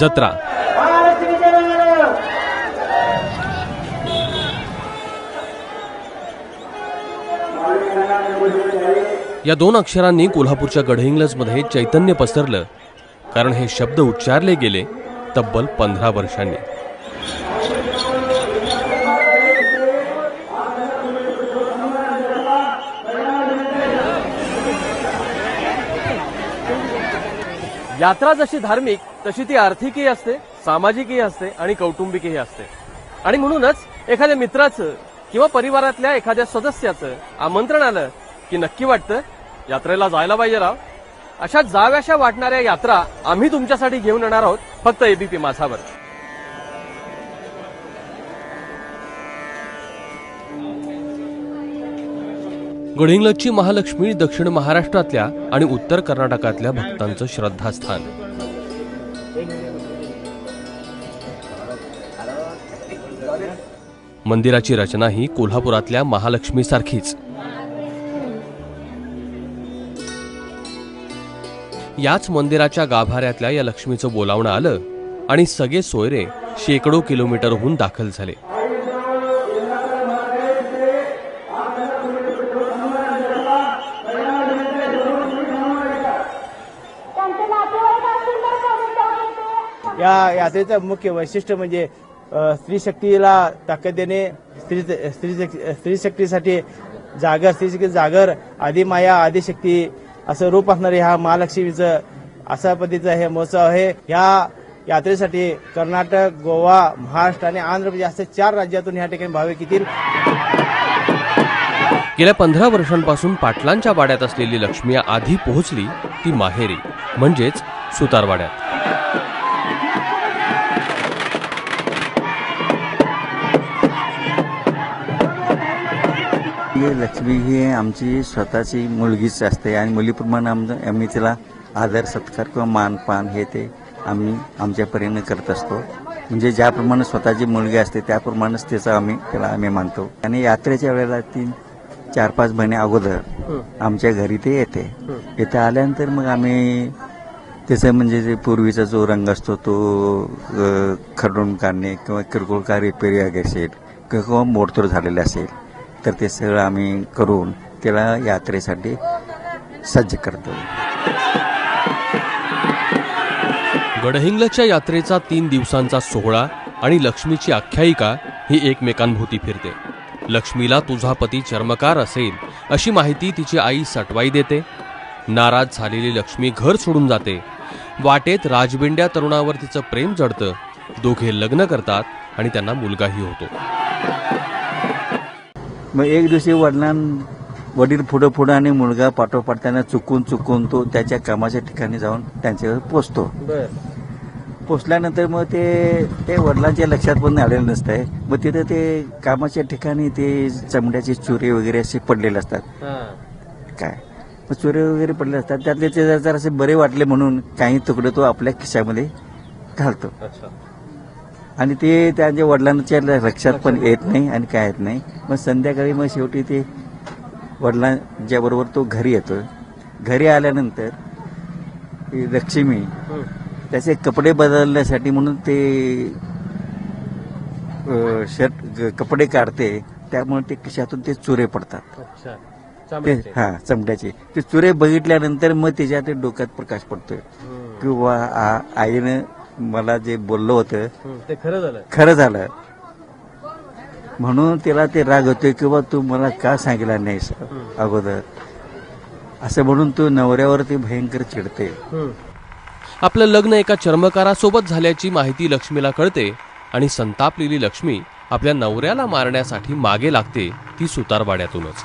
जत्रा. या दोन अक्षरांनी कोल्हापूरच्या गडहिंग्लजमध्ये चैतन्य पसरलं. कारण हे शब्द उच्चारले गेले तब्बल पंधरा वर्षांनी. यात्रा जशी धार्मिक तशी ती आर्थिकही असते सामाजिकही असते आणि कौटुंबिकही असते. आणि म्हणूनच एखाद्या मित्राचं किंवा परिवारातल्या एखाद्या सदस्याचं आमंत्रण आलं की नक्की वाटतं यात्रेला जायला पाहिजे राव. अशा जाव्याशा वाटणाऱ्या यात्रा आम्ही तुमच्यासाठी घेऊन येणार आहोत फक्त एबीपी माझावर. गडिंग्लजची महालक्ष्मी दक्षिण महाराष्ट्रातल्या आणि उत्तर कर्नाटकातल्या भक्तांचं श्रद्धास्थान. मंदिराची रचना ही कोल्हापुरातल्या महालक्ष्मी सारखीच याच मंदिराच्या गाभाऱ्यातल्या या लक्ष्मीचं बोलावणं आलं आणि सगळे सोयरे शेकडो किलोमीटरहून दाखल झाले. या यात्रेचं मुख्य वैशिष्ट्य म्हणजे स्त्रीशक्तीला स्त्री शक्तीला ताकद देणे स्त्री स्त्री स्त्रीशक्तीसाठी जागर स्त्री शक्ती जागर आदिमाया आदिशक्ती असं रूप असणारे ह्या महालक्ष्मीचं अशा पद्धतीचा हे महोत्सव आहे. ह्या यात्रेसाठी कर्नाटक गोवा महाराष्ट्र आणि आंध्र प्रदेश असे चार राज्यातून ह्या ठिकाणी भाविक येतील. गेल्या पंधरा वर्षांपासून पाटलांच्या वाड्यात असलेली लक्ष्मी आधी पोहोचली ती माहेरी म्हणजेच सुतारवाड्यात. ही लक्ष्मी ही आमची स्वतःची मुलगीच असते आणि मुलीप्रमाणे आमचं आम्ही तिला आदर सत्कार किंवा मानपान हे ते आम्ही आमच्या परीने करत असतो. म्हणजे ज्याप्रमाणे स्वतःची मुलगी असते त्याप्रमाणेच तिचं आम्ही तिला आम्ही मानतो. आणि यात्रेच्या वेळेला तीन चार पाच महिने अगोदर आमच्या घरी ते येते. इथे आल्यानंतर मग आम्ही त्याचं म्हणजे जे पूर्वीचा जो रंग असतो तो खरडून काढणे किंवा किरकोळ काय रिपेरी वगैरे असेल किंवा मोडतोड झालेले असेल. तर ते सगळं आम्ही करून त्याला यात्रेसाठी सज्ज करतो. गडहिंग्लजच्या यात्रेचा तीन दिवसांचा सोहळा आणि लक्ष्मीची आख्यायिका ही एकमेकांभोवती फिरते. लक्ष्मीला तुझा पती चर्मकार असेल अशी माहिती तिची आई सटवाई देते. नाराज झालेली लक्ष्मी घर सोडून जाते. वाटेत राजबिंड्या तरुणावर तिचं प्रेम जडतं. दोघे लग्न करतात आणि त्यांना मुलगाही होतो. मग एक दिवशी वडिलां वडील पुढं पुढं आणि मुलगा पाठोपाठ त्यांना चुकून चुकून तो त्याच्या कामाच्या ठिकाणी जाऊन त्यांच्यावर पोचतो. पोचल्यानंतर मग ते ते वडिलांच्या लक्षात पण आलेलं नसतंय. मग तिथे ते कामाच्या ठिकाणी ते चमड्याचे चुरे वगैरे असे पडलेले असतात. काय? मग चुरे वगैरे पडले असतात. त्यातले ते जरा जरासे बरे वाटले म्हणून काही तुकडे तो आपल्या खिशामध्ये घालतो. आणि ते त्यांच्या वडिलांच्या लक्षात पण येत नाही आणि काय येत नाही. मग संध्याकाळी मग शेवटी ते वडिलांच्या बरोबर तो घरी येतो. घरी आल्यानंतर लक्ष्मी त्याचे कपडे बदलण्यासाठी म्हणून ते शर्ट कपडे काढते. त्यामुळे ते खिशातून ते चुरे पडतात. ते हा चमड्याचे ते चुरे बघितल्यानंतर मग त्याच्या ते डोक्यात प्रकाश पडतोय. किंवा आईनं मला जे बोललं होतं ते खरं झालं. खरं झालं. म्हणून तिला ते राग होतोय किंवा तू मला का सांगितलं नाहीस अगोदर? असं म्हणून तू नवऱ्यावरती भयंकर चिडते. आपलं लग्न एका चर्मकारासोबत झाल्याची माहिती लक्ष्मीला कळते आणि संतापलेली लक्ष्मी आपल्या नवऱ्याला मारण्यासाठी मागे लागते ती सुतारवाड्यातूनच.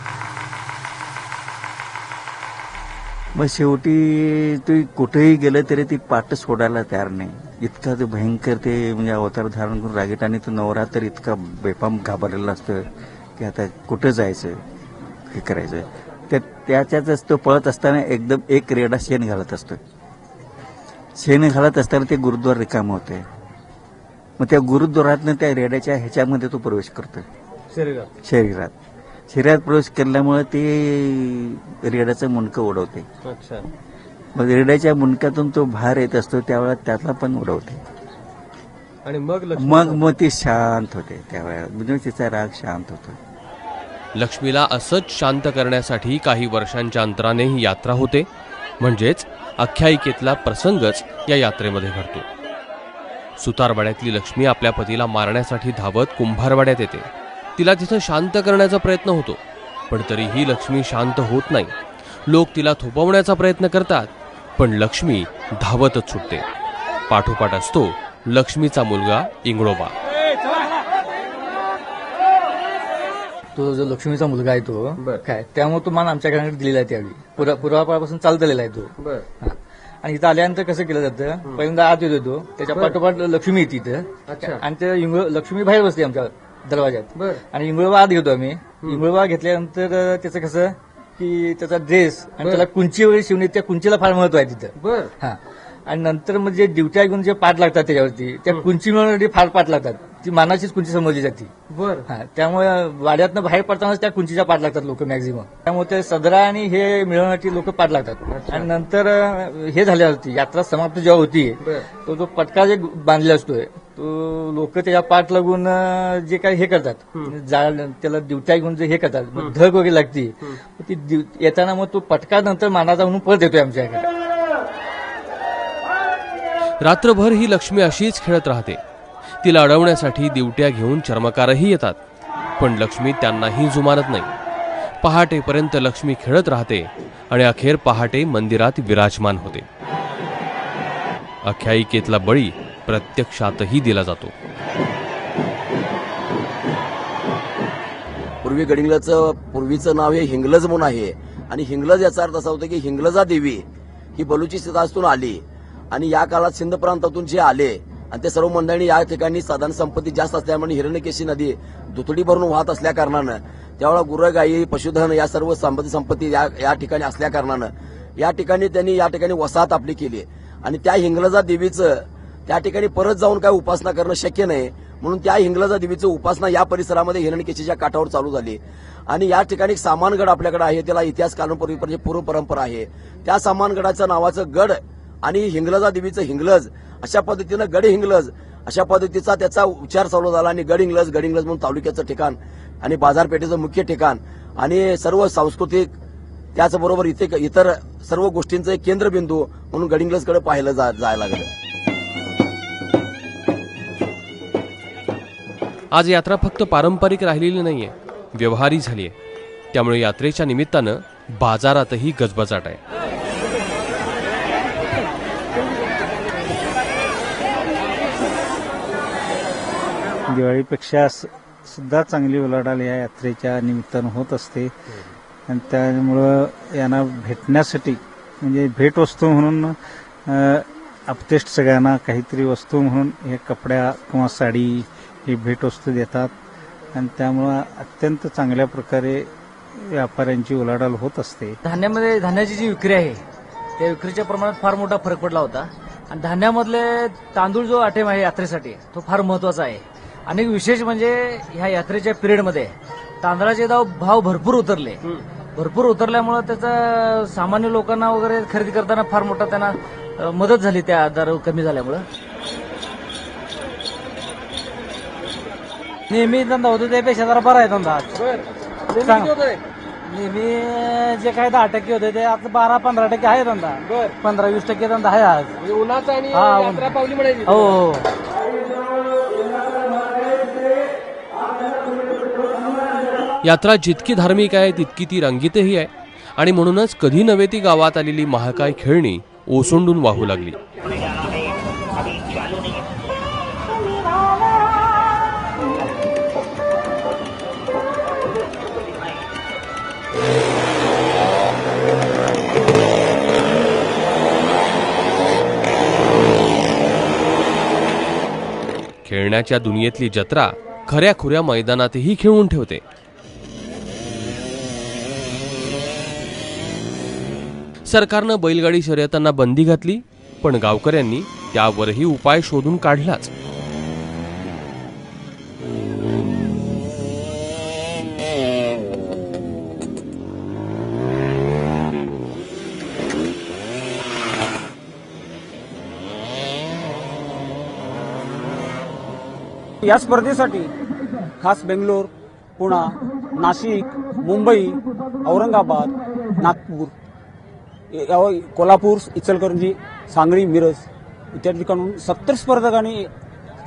मग शेवटी तू कुठेही गेलं तरी ती पाठ सोडायला तयार नाही. इतका ते भयंकर ते म्हणजे अवतार धारण करून रागीट आणि तो नवरा तर इतका बेफाम घाबरलेला असतो की आता कुठं जायचं हे करायचं. त्या त्याच्यातच तो पळत असताना एकदम एक रेडा शेण घालत असतो. शेण घालत असताना ते गुरुद्वार रिकाम होते. मग त्या गुरुद्वारातनं त्या रेड्याच्या ह्याच्यामध्ये तो प्रवेश करतोय शरीरात. शरीरात. शरीरात प्रवेश केल्यामुळे ते रेड्याचं मुंडकं उडवते अच्छा. मग रेड्याच्या मुंडक्यातून तो बाहेर येत असतो त्यावेळेला त्यातला पण उडवते. आणि मग मग मग ती शांत होते त्यावेळेला. म्हणजे तिचा राग शांत होतो. लक्ष्मीला असंच शांत करण्यासाठी काही वर्षांच्या अंतराने ही यात्रा होते. म्हणजेच आख्यायिकेतला प्रसंगच या यात्रेमध्ये घडतो. सुतारवाड्यातली लक्ष्मी आपल्या पतीला मारण्यासाठी धावत कुंभारवाड्यात येते. तिला तिथं शांत करण्याचा प्रयत्न होतो. पण तरीही लक्ष्मी शांत होत नाही. लोक तिला थोपवण्याचा प्रयत्न करतात. पण लक्ष्मी धावतच सुटते. पाठोपाठ असतो लक्ष्मीचा मुलगा इंगळोबा. तो जो लक्ष्मीचा मुलगा आहे तो काय त्यामुळे तो मान आमच्या घराकडे दिलेला आहे त्यावेळी. पुरा- चालत आलेला आहे तो. आणि इथं आल्यानंतर कसं केलं जातं पहिल्यांदा आत येतो तो त्याच्या पाठोपाठ लक्ष्मी येते इथं. आणि ते इंगळ लक्ष्मी बाहेर बसते आमच्या दरवाज्यात. आणि इंगळबा आत घेतो आम्ही. इंगळबा घेतल्यानंतर त्याचं कसं की त्याचा ड्रेस आणि त्याला कुंची वगैरे शिवणे त्या कुंचीला फार महत्त्व आहे तिथं. हा. आणि नंतर मग जे ड्युट्या घेऊन जे पाठ लागतात त्याच्यावरती त्या कुंची मिळवण्यासाठी फार पाठ लागतात. ती मानाचीच कुंची समजली जाते. बर. हा. त्यामुळे वाड्यातनं बाहेर पडतानाच त्या कुंचीच्या पाठ लागतात लोक मॅक्झिमम. त्यामुळे ते सदरा आणि हे मिळवण्यासाठी लोक पाठ लागतात. आणि नंतर हे झाल्यावरती यात्रा समाप्त जेव्हा होती तो जो पटका जे बांधलेला असतोय तो लोक त्याच्या पाठ लागून जे काही हे करतात. जाळ त्याला दिवट्या घेऊन जे हे करतात. मग धग वगैरे लागती. ती दिव- येताना मग तो पटका नंतर मानाचा म्हणून परत येतोय आमच्याकडे. रात्रभर ही लक्ष्मी अशीच खेळत राहते. तिला अडवण्यासाठी दिवट्या घेऊन चर्मकारही येतात. पण लक्ष्मी त्यांनाही जुमानत नाही. पहाटेपर्यंत लक्ष्मी खेळत राहते आणि अखेर पहाटे मंदिरात विराजमान होते. आख्यायिकेतला बळी प्रत्यक्षातही दिला जातो. पूर्वी गडिंगलाचं पूर्वीचं नाव हे हिंगलज म्हणून आहे. आणि हिंगलज याचा अर्थ असा होता की हिंगलजा देवी ही बलुचिस्तानातून आली. आणि या काळात सिंध प्रांतातून जे आले आणि ते सर्व मंडळी या ठिकाणी साधारण संपत्ती जास्त असल्यामुळे हिरण्यकेशी नदी दुथडी भरून वाहत असल्या कारणानं त्यावेळेला गुरगाई पशुधन या सर्व संपत्ती संपत्ती या या ठिकाणी असल्या कारणानं या ठिकाणी त्यांनी या ठिकाणी वसाहत आपली केली. आणि त्या हिंगलजा देवीचं त्या ठिकाणी परत जाऊन काय उपासना करणं शक्य नाही. म्हणून त्या हिंगलाजा देवीचं उपासना या परिसरामध्ये हिरणकेशीच्या काठावर चालू झाली. आणि या ठिकाणी एक सामानगड आपल्याकडे आहे. त्याला इतिहास कालपूर्वी म्हणजे पूर्व परंपरा आहे. त्या सामानगडाचं नावाचं गड आणि हिंगलजा देवीचं हिंगलज अशा पद्धतीनं गड हिंगलज अशा पद्धतीचा त्याचा उच्चार चालू झाला आणि गड हिंगलज गड हिंगलज म्हणून तालुक्याचं ठिकाण आणि बाजारपेठेचं मुख्य ठिकाण आणि सर्व सांस्कृतिक त्याचबरोबर इथे इतर सर्व गोष्टींचं एक केंद्रबिंदू म्हणून गडिंगलजकडे पाहिलं जा- जायला लागलं. आज यात्रा फक्त पारंपरिक राहिलेली नाही आहे व्यवहारी आहे त्यामुळे यात्रेच्या निमित्तानं बाजारातही गजबजाट आहे. दिवाळीपेक्षा स- सुद्धा चांगली उलाढाल या यात्रेच्या निमित्तानं होत असते. आणि त्यामुळं यांना भेटण्यासाठी म्हणजे भेटवस्तू म्हणून अपतेष्ट सगळ्यांना काहीतरी वस्तू म्हणून हे कपड्या किंवा साडी ही भेटवस्तू देतात. आणि त्यामुळं अत्यंत चांगल्या प्रकारे व्यापाऱ्यांची उलाढाल होत असते. धान्यामध्ये धान्याची जी विक्री आहे त्या विक्रीच्या प्रमाणात फार मोठा फरक पडला होता. आणि धान्यामधले तांदूळ जो आटेम आहे यात्रेसाठी तो फार महत्त्वाचा आहे. आणि विशेष म्हणजे ह्या यात्रेच्या पिरियडमध्ये तांदळाचे दाव भाव भरपूर उतरले. भरपूर उतरल्यामुळे त्याचा सामान्य लोकांना वगैरे खरेदी करताना फार मोठा त्यांना मदत झाली त्या दर कमी झाल्यामुळं. नेहमी धंदा होतो त्यापेक्षा जरा बरा आहे धंदा नेहमी जे काही दहा टक्के होते ते आता बारा पंधरा टक्के आहे धंदा. पंधरा वीस टक्के धंदा आहे आज. उन्हाचा आणि हा, यात्रा पावली म्हणायची. हो हो. यात्रा जितकी धार्मिक आहे तितकी ती रंगीतही आहे. आणि म्हणूनच कधी नव्हे ती गावात आलेली महाकाय खेळणी ओसंडून वाहू लागली. खेळण्याच्या दुनियेतली जत्रा खऱ्या खुऱ्या मैदानातही खेळून ठेवते. सरकारनं बैलगाडी शर्यतांना बंदी घातली पण गावकऱ्यांनी त्यावरही उपाय शोधून काढलाच. या स्पर्धेसाठी खास बेंगलोर पुणा नाशिक मुंबई औरंगाबाद नागपूर कोल्हापूर इचलकरंजी सांगली मिरज इत्यादी ठिकाणून सत्तर स्पर्धकांनी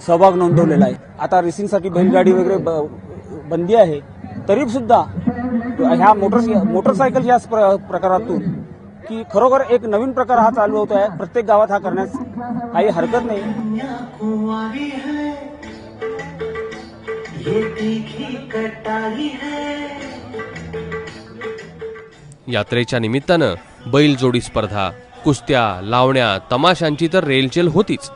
सहभाग नोंदवलेला आहे. आता रेसिंगसाठी बैलगाडी वगैरे ब- बंदी आहे. तरी सुद्धा ह्या मोटर मोटरसायकल या प्रकारातून की खरोखर एक नवीन प्रकार हा चालू होत आहे प्रत्येक गावात हा करण्यास काही हरकत नाही. यात्रेच्या निमित्तानं बैलजोडी स्पर्धा कुस्त्या लावण्या तमाशांची तर रेलचेल होतीच.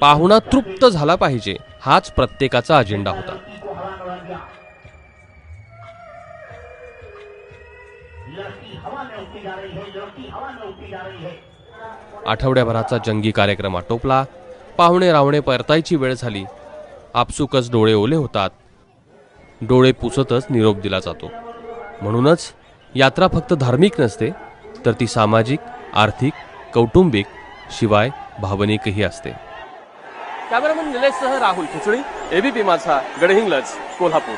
पाहुणा तृप्त झाला पाहिजे हाच प्रत्येकाचा अजेंडा होता. आठवड्याभराचा जंगी कार्यक्रम आटोपला पाहुणे रावणे परतायची वेळ झाली. आपसुकच डोळे ओले होतात. डोळे पुसतच निरोप दिला जातो. म्हणूनच यात्रा फक्त धार्मिक नसते तर ती सामाजिक आर्थिक कौटुंबिक शिवाय भावनिकही असते. कॅमेरामन निलेशसह राहुल खिचडी एबीपी माझा गडहिंग्लज कोल्हापूर.